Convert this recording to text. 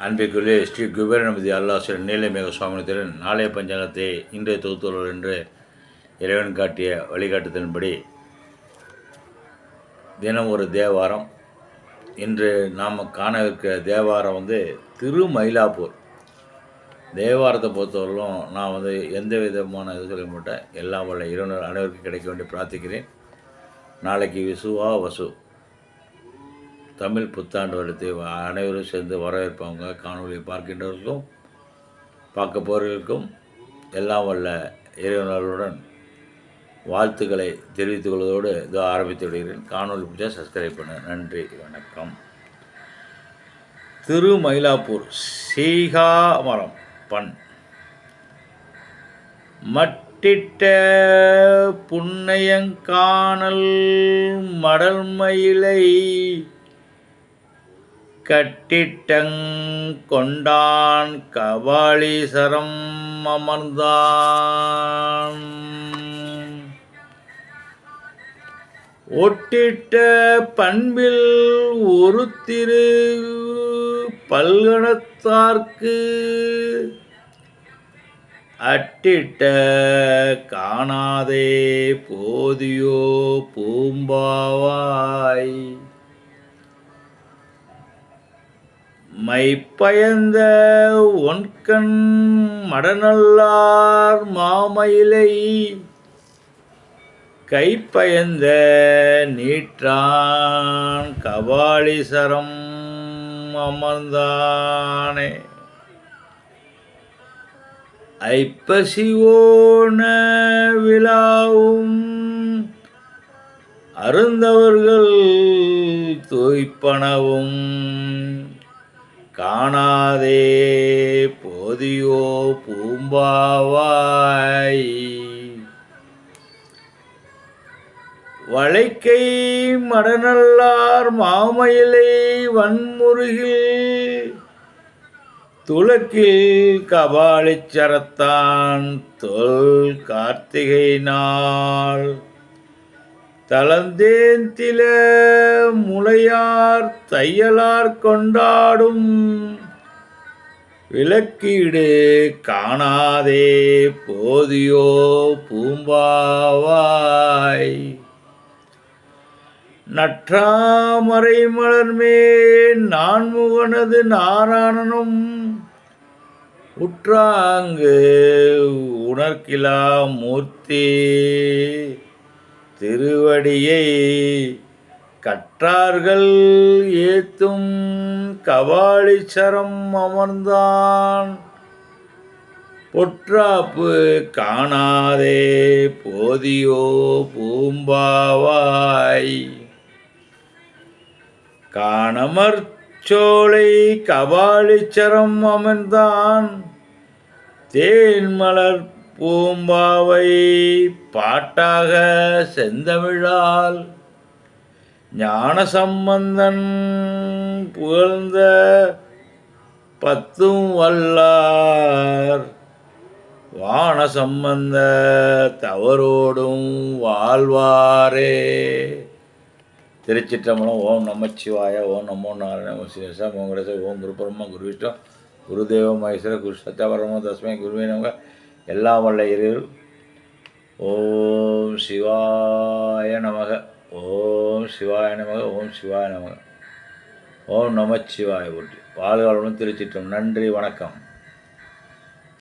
அன்பிற்குள்ளே ஸ்ரீ குபேரநபதி அல்லாசர் நீலமேக சுவாமித்திரன் நாளைய பஞ்சாங்கத்தை இன்றைய தொகுத்துள்ளவர் என்று இறைவன் காட்டிய வழிகாட்டுதலின்படி தினம் ஒரு தேவாரம். இன்று நாம் காண இருக்கிற தேவாரம் வந்து திருமயிலாப்பூர். தேவாரத்தை பொறுத்தவரையிலும் நான் வந்து எந்த விதமான இது சொல்ல மாட்டேன் எல்லாம் வல்ல இறைவனர் அனைவருக்கும் கிடைக்க வேண்டி பிரார்த்திக்கிறேன். நாளைக்கு விசுவா வசு. தமிழ் புத்தாண்டு வருடத்தை அனைவரும் சேர்ந்து வரவேற்பவங்க காணொலியை பார்க்கின்றவர்களுக்கும் பார்க்க போகிறவர்களுக்கும் எல்லாம் வல்ல இறைவனர்களுடன் வாழ்த்துக்களை தெரிவித்துக் கொள்வதோடு இதோ ஆரம்பித்து விடுகிறேன். காணொலி பிடிச்சா சப்ஸ்கிரைப் பண்ண. நன்றி வணக்கம். திருமயிலாப்பூர் சீகாமரம் பண். மட்டிட்ட புன்னையங்கானல் மடல்மயிலை கட்டிட்டங் கொண்டான் கபாலீசரம் அமர்ந்தான். ஒட்டிட்ட பண்பில் ஒரு திரு பல்கணத்தார்க்கு அட்டிட்ட காணாதே போதியோ பூம்பாவாய். மைப்பயந்த ஒன்கண் மடநல்லார் மாமயிலை. கைப்பயந்த நீற்றான் கபாலிசரம் அமர்ந்தானே. ஐப்பசிவோன விழாவும் அருந்தவர்கள் தோய்ப்பனவும் காணாதே போதியோ பூம்பாவாய். வளைக்கை மடநல்லார் மாமயிலை வன்முருகில் துளக்கில் கபாலிச்சரத்தான் தொல் கார்த்திகை நாள். தளந்தேந்தில முளையார் தையலார் கொண்டாடும். விளக்கீடு காணாதே போதியோ பூம்பாவாய். நற்றாமரை மலர்மேல் நான்முகனது நாராயணனும் உற்றாங்கு உணர்கிலா மூர்த்தி. திருவடியை கற்றார்கள் ஏத்தும் கபாலிச்சரம் அமர்ந்தான். பொற்றாப்பு காணாதே போதியோ பூம்பாவாய். காணமர்ச்சோலை கபாலிச்சரம் அமர்ந்தான். தேன்மலர் பூம்பாவை பாட்டாக செந்தமிழால் ஞான சம்பந்தன் புகழ்ந்த பத்தும் வல்லார். வான சம்பந்த தவறோடும் வாழ்வாரே. திருச்சிற்றம்பலம் ஓம் நமச்சிவாய ஓம் நமோ நாராயண ஓம் சிவசா ஓம் குருபரமா குருவிஷ்டம் குருதேவ மகேஸ்வர குரு சத்யபரம தஸ்மை குருவே நமக. எல்லாம் வல்ல இரு ஓம் சிவாய நமக. ஓம் சிவாய நமக. ஓம் சிவாய நமக. ஓம் நமச்சிவாய போற்றி. வாழ்வாளனும் திருச்சிட்டும் நன்றி வணக்கம்.